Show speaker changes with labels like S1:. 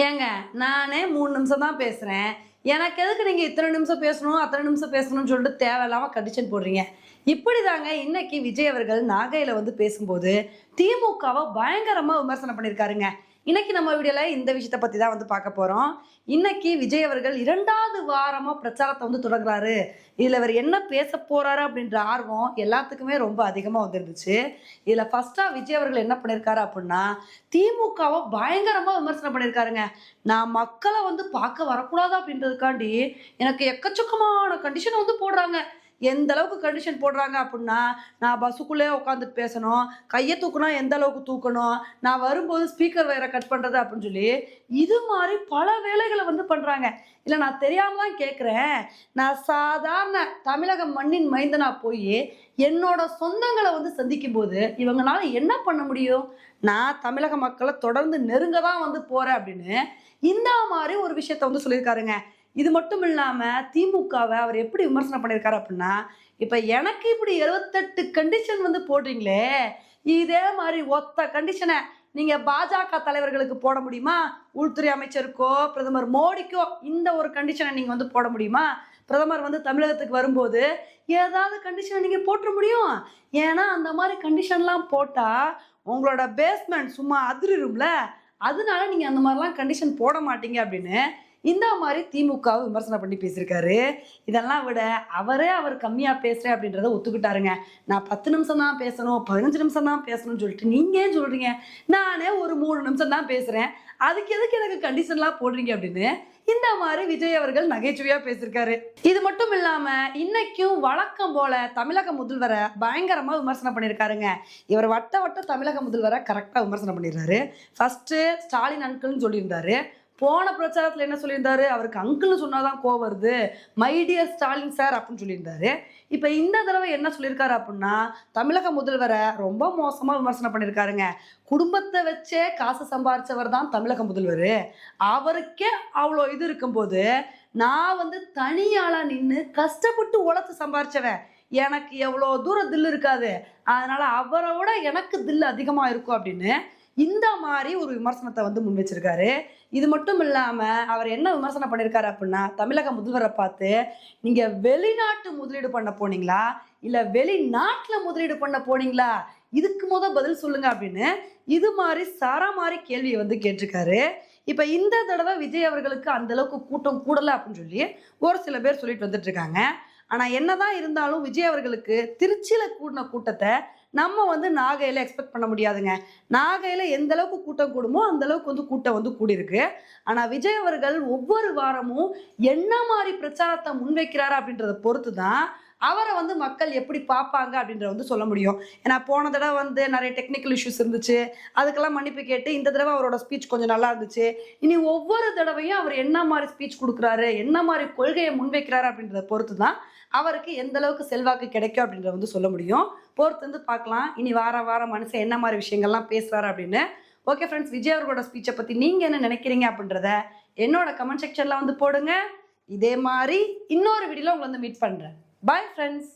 S1: ஏங்க நானே மூணு நிமிஷம் தான் பேசுறேன். எனக்கு எதுக்கு நீங்க இத்தனை நிமிஷம் பேசணும் அத்தனை நிமிஷம் பேசணும்னு சொல்லிட்டு தேவையில்லாம கண்டிஷன் போடுறீங்க. இப்படி தாங்க இன்னைக்கு விஜய் அவர்கள் நாகையில வந்து பேசும்போது திமுகவை பயங்கரமா விமர்சனம் பண்ணியிருக்காருங்க. இன்னைக்கு நம்ம வீடியோல இந்த விஷயத்த பத்தி தான் வந்து பார்க்க போறோம். இன்னைக்கு விஜய் அவர்கள் இரண்டாவது வாரமா பிரச்சாரத்தை வந்து தொடங்குறாரு. இதுல அவர் என்ன பேச போறாரு அப்படின்ற ஆர்வம் எல்லாத்துக்குமே ரொம்ப அதிகமா வந்துருந்துச்சு. இதுல ஃபர்ஸ்டா விஜய் அவர்கள் என்ன பண்ணியிருக்காரு அப்படின்னா திமுகவை பயங்கரமா விமர்சனம் பண்ணியிருக்காருங்க நான் மக்களை வந்து பார்க்க வரக்கூடாது அப்படின்றதுக்காண்டி எனக்கு எக்கச்சக்கமான கண்டிஷன் வந்து போடுறாங்க. எந்த அளவுக்கு கண்டிஷன் போடுறாங்க அப்படின்னா நான் பஸ்ஸுக்குள்ளே உட்காந்துட்டு பேசணும் கையை தூக்கணும் எந்த அளவுக்கு தூக்கணும் நான் வரும்போது ஸ்பீக்கர் வயரை கட் பண்ணுறது அப்படின்னு சொல்லி இது மாதிரி பல வேலைகளை வந்து பண்ணுறாங்க இல்லை நான் தெரியாமல் தான் கேட்குறேன் நான் சாதாரண தமிழக மண்ணின் மைந்தனா போய் என்னோட சொந்தங்களை வந்து சந்திக்கும் போது இவங்களால என்ன பண்ண முடியும்? நான் தமிழக மக்களை தொடர்ந்து நெருங்க தான் வந்து போகிறேன் அப்படின்னு இந்த மாதிரி ஒரு விஷயத்த வந்து சொல்லியிருக்காருங்க. இது மட்டும் இல்லாமல் திமுகவை அவர் எப்படி விமர்சனம் பண்ணியிருக்காரு அப்படின்னா இப்போ எனக்கு இப்படி எழுபத்தெட்டு கண்டிஷன் வந்து போடுறீங்களே இதே மாதிரி ஒத்த கண்டிஷனை நீங்கள் பாஜக தலைவர்களுக்கு போட முடியுமா? உள்துறை அமைச்சருக்கோ பிரதமர் மோடிக்கோ இந்த ஒரு கண்டிஷனை நீங்கள் வந்து போட முடியுமா? பிரதமர் வந்து தமிழகத்துக்கு வரும்போது ஏதாவது கண்டிஷனை நீங்கள் போட்டுற முடியும். ஏன்னா அந்த மாதிரி கண்டிஷன்லாம் போட்டால் உங்களோட பேஸ்மெண்ட் சும்மா அதிரும்ல அதனால நீங்கள் அந்த மாதிரிலாம் கண்டிஷன் போட மாட்டீங்க அப்படின்னு இந்த மாதிரி திமுகவை விமர்சனம் பண்ணி பேசியிருக்காரு. இதெல்லாம் விட அவரே அவர் கம்மியாக பேசுகிறேன் அப்படின்றத ஒத்துக்கிட்டாருங்க. நான் பத்து நிமிஷம் தான் பேசணும் பதினஞ்சு நிமிஷம் தான் பேசணும்னு சொல்லிட்டு நீங்கள் ஏன் சொல்கிறீங்க நானே ஒரு மூணு நிமிஷம் தான் பேசுகிறேன் அதுக்கு எதுக்கு எனக்கு கண்டிஷன்லாம் போடுறீங்க அப்படின்னு இந்த மாதிரி விஜய் அவர்கள் நகைச்சுவையா பேசியிருக்காரு. இது மட்டும் இல்லாம இன்னைக்கும் வழக்கம் போல தமிழக முதல்வரை பயங்கரமா விமர்சனம் பண்ணியிருக்காருங்க. இவர் வட்ட வட்ட தமிழக முதல்வரை கரெக்டா விமர்சனம் பண்ணிடுறாரு. ஃபர்ஸ்ட் ஸ்டாலின் அங்கிள்னு சொல்லியிருந்தாரு. போன பிரச்சாரத்தில் என்ன சொல்லியிருந்தாரு? அவருக்கு அங்கிள்னு சொன்னாதான் கோவம் வருது. மைடியர் ஸ்டாலின் சார் அப்படின்னு சொல்லியிருந்தாரு. இப்போ இந்த தடவை என்ன சொல்லியிருக்காரு அப்படின்னா தமிழக முதல்வரை ரொம்ப மோசமாக விமர்சனம் பண்ணியிருக்காருங்க. குடும்பத்தை வச்சே காசு சம்பாரிச்சவர் தான் தமிழக முதல்வர். அவருக்கே அவ்வளோ இது இருக்கும்போது நான் வந்து தனியாளாக நின்று கஷ்டப்பட்டு உழைச்சி சம்பாரிச்சவன். எனக்கு எவ்வளோ தூரம் தில் இருக்காது. அதனால அவரை விட எனக்கு தில் அதிகமாக இருக்கும் அப்படின்னு இந்த மாதிரி ஒரு விமர்சனத்தை வந்து முன் வச்சிருக்காரு இது மட்டும் இல்லாம அவர் என்ன விமர்சனம் பண்ணியிருக்காரு அப்படின்னா தமிழக முதல்வரை பார்த்து நீங்க வெளிநாட்டு முதலீடு பண்ண போனீங்களா? இல்ல வெளிநாட்டுல முதலீடு பண்ண போனீங்களா? இதுக்கு முத பதில் சொல்லுங்க அப்படின்னு இது மாதிரி சாரா மாதிரி கேள்வியை வந்து கேட்டிருக்காரு. இப்ப இந்த தடவை விஜய் அவர்களுக்கு அந்த அளவுக்கு கூட்டம் கூடல அப்படின்னு சொல்லி ஒரு சில பேர் சொல்லிட்டு வந்துட்டு இருக்காங்க. ஆனா என்னதான் இருந்தாலும் விஜய் அவர்களுக்கு திருச்சியில கூடின கூட்டத்தை நம்ம வந்து நாகையில் எக்ஸ்பெக்ட் பண்ண முடியாதுங்க. நாகையில் எந்த அளவுக்கு கூட்டம் கூடுமோ அந்த அளவுக்கு வந்து கூட்டம் வந்து கூடியிருக்கு. ஆனால் விஜய் அவர்கள் ஒவ்வொரு வாரமும் என்ன மாதிரி பிரச்சாரத்தை முன்வைக்கிறாரு அப்படின்றத பொறுத்து தான் அவரை வந்து மக்கள் எப்படி பார்ப்பாங்க அப்படின்றத வந்து சொல்ல முடியும். ஏன்னா போன தடவை வந்து நிறைய டெக்னிக்கல் இஷ்யூஸ் இருந்துச்சு. அதுக்கெல்லாம் மன்னிப்பு கேட்டு இந்த தடவை அவரோட ஸ்பீச் கொஞ்சம் நல்லா இருந்துச்சு. இனி ஒவ்வொரு தடவையும் அவர் என்ன மாதிரி ஸ்பீச் கொடுக்குறாரு என்ன மாதிரி கொள்கையை முன்வைக்கிறாரு அப்படின்றத பொறுத்து தான் அவருக்கு எந்த அளவுக்கு செல்வாக்கு கிடைக்கும் அப்படின்றத வந்து சொல்ல முடியும். பொறுத்து வந்து பார்க்கலாம். இனி வார வாரம் மனுஷன் என்ன மாதிரி விஷயங்கள்லாம் பேசுறாரு அப்படின்னு. ஓகே ஃப்ரெண்ட்ஸ் விஜய் அவர்களோட ஸ்பீச்சை பற்றி நீங்கள் என்ன நினைக்கிறீங்க அப்படின்றத என்னோட கமெண்ட் செக்ஷனில் வந்து போடுங்க. இதே மாதிரி இன்னொரு வீடியோவில் உங்களை வந்து மீட் பண்ணுறேன் பாய் ஃப்ரெண்ட்ஸ்